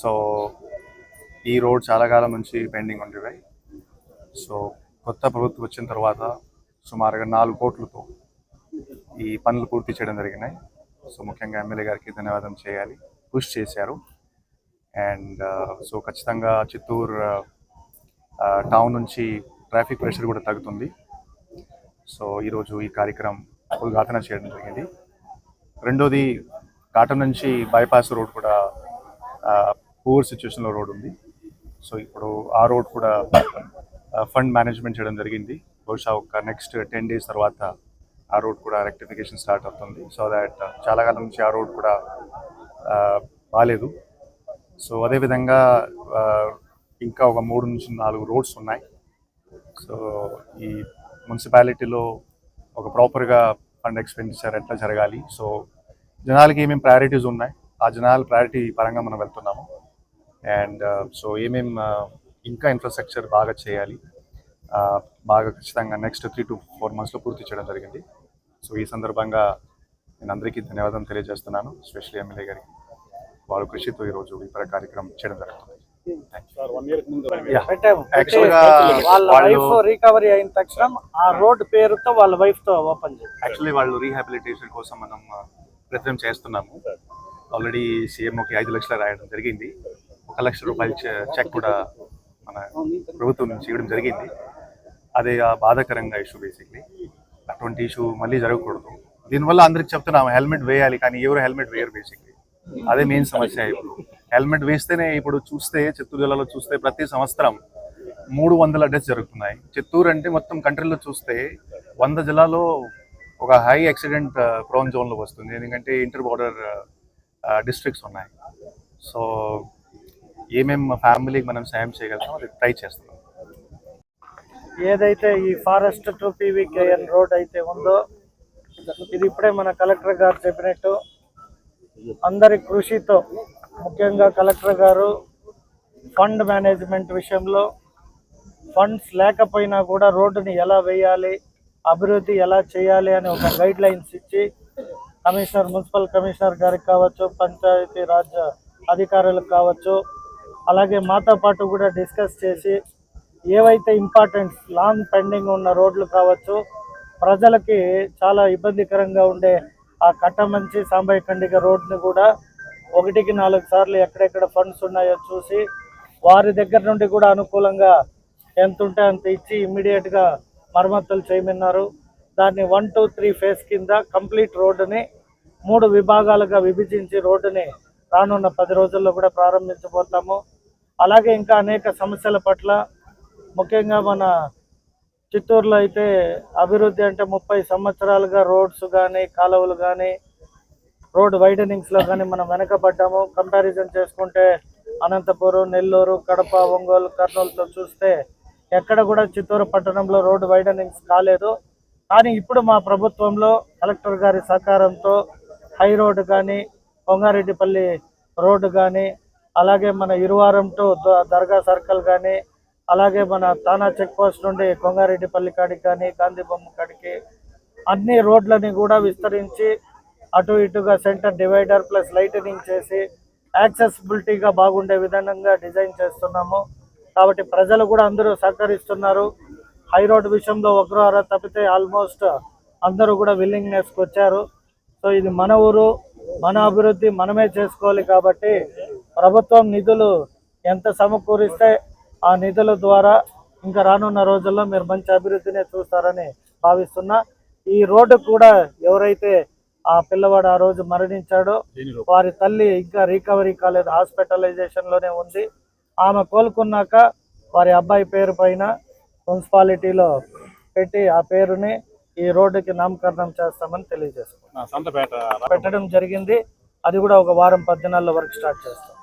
So ఈ road చాలా కాలం నుంచి పెండింగ్ ఉండేవి. సో కొత్త ప్రభుత్వం వచ్చిన తర్వాత సుమారుగా నాలుగు కోట్లతో ఈ పనులు పూర్తి చేయడం జరిగినాయి. సో ముఖ్యంగా ఎమ్మెల్యే గారికి ధన్యవాదం చేయాలి. కృషి చేశారు. అండ్ సో ఖచ్చితంగా చిత్తూరు టౌన్ నుంచి ట్రాఫిక్ ప్రెషర్ కూడా తగ్గుతుంది. సో ఈరోజు ఈ కార్యక్రమం ఉద్ఘాటన చేయడం జరిగింది. రెండోది ఘాటం నుంచి బైపాస్ రోడ్ కూడా పూర్ సిచ్యువేషన్లో రోడ్ ఉంది. సో ఇప్పుడు ఆ రోడ్ కూడా ఫండ్ మేనేజ్మెంట్ చేయడం జరిగింది. బహుశా ఒక నెక్స్ట్ టెన్ డేస్ తర్వాత ఆ రోడ్ కూడా రెక్టిఫికేషన్ స్టార్ట్ అవుతుంది. సో దాట్ చాలా కాలం నుంచి ఆ రోడ్ కూడా బాగాలేదు సో అదేవిధంగా ఇంకా ఒక మూడు నుంచి నాలుగు రోడ్స్ ఉన్నాయి. సో ఈ మున్సిపాలిటీలో ఒక ప్రాపర్గా ఫండ్ ఎక్స్పెండిచర్ ఎట్లా జరగాలి? సో జనాలకి ఏమేమి ప్రయారిటీస్ ఉన్నాయి? ఆ జనాల ప్రయారిటీ పరంగా మనం వెళ్తున్నాము. అండ్ సో ఏమేం ఇంకా ఇన్ఫ్రాస్ట్రక్చర్ బాగా చేయాలి. ఆ, బాగా ఖచ్చితంగా నెక్స్ట్ త్రీ టు ఫోర్ మంత్స్లో పూర్తి చేయడం జరిగింది. సో ఈ సందర్భంగా నేను అందరికీ ధన్యవాదాలు తెలియజేస్తున్నాను స్పెషల్లీ ఎమ్మెల్యే గారికి. వాళ్ళ కృషితో ఈరోజు ఈ ప్ర- కార్యక్రమం చేయడం జరుగుతుంది. రికవరీ అయిన తక్షణం ఆ రోడ్ పేరుతో వాళ్ళ వైఫ్తో ఓపెన్ చేయాలి యాక్చువల్లీ వాళ్ళు రీహాబిలిటేషన్ కోసం మనం ఆ, ప్రయత్నం చేస్తున్నాము. ఆల్రెడీ సీఎంఓకి ఐదు లక్షలు రాయడం జరిగింది. ఒక లక్ష రూపాయలు చెక్ కూడా మన ప్రభుత్వం నుంచి ఇవ్వడం జరిగింది. అదే ఆ బాధాకరంగా ఇష్యూ బేసిక్లీ అటువంటి ఇష్యూ మళ్ళీ జరగకూడదు. దీనివల్ల అందరికి చెప్తున్నాము హెల్మెట్ వేయాలి కానీ ఎవరు హెల్మెట్ వేయరు బేసిక్లీ అదే మెయిన్ సమస్య ఇప్పుడు. హెల్మెట్ వేస్తేనే ఇప్పుడు చూస్తే చిత్తూరు జిల్లాలో చూస్తే ప్రతి సంవత్సరం మూడు వందల డెత్స్ జరుగుతున్నాయి. చిత్తూరు అంటే మొత్తం కంట్రీలో చూస్తే వంద జిల్లాలో ఒక హై యాక్సిడెంట్ ప్రోన్ జోన్లో వస్తుంది. ఎందుకంటే ఇంటర్ బార్డర్ డిస్ట్రిక్ట్స్ ఉన్నాయి. సో ఏమేం ఫ్యామిలీకి మనం సాయం చేయగలుగుతాం అది ట్రై చేస్తున్నాం. ఏదైతే ఈ ఫారెస్ట్ టు పీవీకేఎన్ రోడ్ అయితే ఉందో ఇది ఇప్పుడే మన కలెక్టర్ గారు చెప్పినట్టు అందరి కృషితో ముఖ్యంగా కలెక్టర్ గారు ఫండ్ మేనేజ్మెంట్ విషయంలో ఫండ్స్ లేకపోయినా కూడా రోడ్డుని ఎలా వేయాలి అభివృద్ధి ఎలా చేయాలి అని ఒక గైడ్ లైన్స్ ఇచ్చి కమిషనర్ మున్సిపల్ కమిషనర్ గారికి కావచ్చు పంచాయతీ రాజ్ అధికారులకు కావచ్చు అలాగే మాతో పాటు కూడా డిస్కస్ చేసి ఏవైతే ఇంపార్టెంట్ లాంగ్ పెండింగ్ ఉన్న రోడ్లు కావచ్చు ప్రజలకి చాలా ఇబ్బందికరంగా ఉండే ఆ కట్టమంచి సాంబయ్య ఖండిక రోడ్ని కూడా ఒకటికి నాలుగు సార్లు ఎక్కడెక్కడ ఫండ్స్ ఉన్నాయో చూసి వారి దగ్గర నుండి కూడా అనుకూలంగా ఎంత ఉంటే అంత ఇచ్చి ఇమ్మీడియట్గా మరమ్మతులు చేయమన్నారు. దాన్ని వన్ టూ త్రీ ఫేస్ కింద కంప్లీట్ రోడ్డుని మూడు విభాగాలుగా విభజించి రోడ్డుని రానున్న పది రోజుల్లో కూడా ప్రారంభించబోతాము. అలాగే ఇంకా అనేక సమస్యల పట్ల ముఖ్యంగా మన చిత్తూరులో అయితే అభివృద్ధి అంటే ముప్పై సంవత్సరాలుగా రోడ్స్ కానీ కాలువలు కానీ రోడ్ వైడనింగ్స్లో కానీ మనం వెనకబడ్డాము. కంపారిజన్ చేసుకుంటే అనంతపురం నెల్లూరు కడప ఒంగోలు కర్నూలుతో చూస్తే ఎక్కడ కూడా చిత్తూరు పట్టణంలో రోడ్డు వైడనింగ్స్ కాలేదు. కానీ ఇప్పుడు మా ప్రభుత్వంలో కలెక్టర్ గారి సహకారంతో హై రోడ్డు కానీ కొంగారెడ్డిపల్లి రోడ్డు కానీ అలాగే మన ఇరువారం టు ద- దర్గా సర్కిల్ కానీ అలాగే మన తానా చెక్ పోస్ట్ నుండి కొంగారెడ్డిపల్లి కాడికి కానీ గాంధీ బొమ్మ కాడికి అన్ని రోడ్లని కూడా విస్తరించి అటు ఇటుగా సెంటర్ డివైడర్ ప్లస్ లైటనింగ్ చేసి యాక్సెసిబిలిటీగా బాగుండే విధంగా డిజైన్ చేస్తున్నాము. కాబట్టి ప్రజలు కూడా అందరూ సహకరిస్తున్నారు. హై రోడ్ విషయంలో ఒకరు అర తప్పితే ఆల్మోస్ట్ అందరూ కూడా విల్లింగ్నెస్కి వచ్చారు సో ఇది మన ఊరు మన అభివృద్ధి మనమే చేసుకోవాలి కాబట్టి ప్రభుత్వం నిధులు ఎంత సమకూరిస్తే ఆ నిధుల ద్వారా ఇంకా రానున్న రోజుల్లో మీరు మంచి అభివృద్ధిని చూస్తారని భావిస్తున్నా. ఈ రోడ్డు కూడా ఎవరైతే ఆ పిల్లవాడు ఆ రోజు మరణించాడో వారి తల్లి ఇంకా రికవరీ కాలేదు హాస్పిటలైజేషన్లోనే ఉంది. ఆమె కోలుకున్నాక వారి అబ్బాయి పేరు పైన మున్సిపాలిటీలో పెట్టి ఆ పేరుని ఈ రోడ్డుకి నామకరణం చేస్తామని తెలియజేసుకున్నాం. పెట్టడం జరిగింది. అది కూడా ఒక వారం పది దినాల్లో వర్క్ స్టార్ట్ చేస్తాం.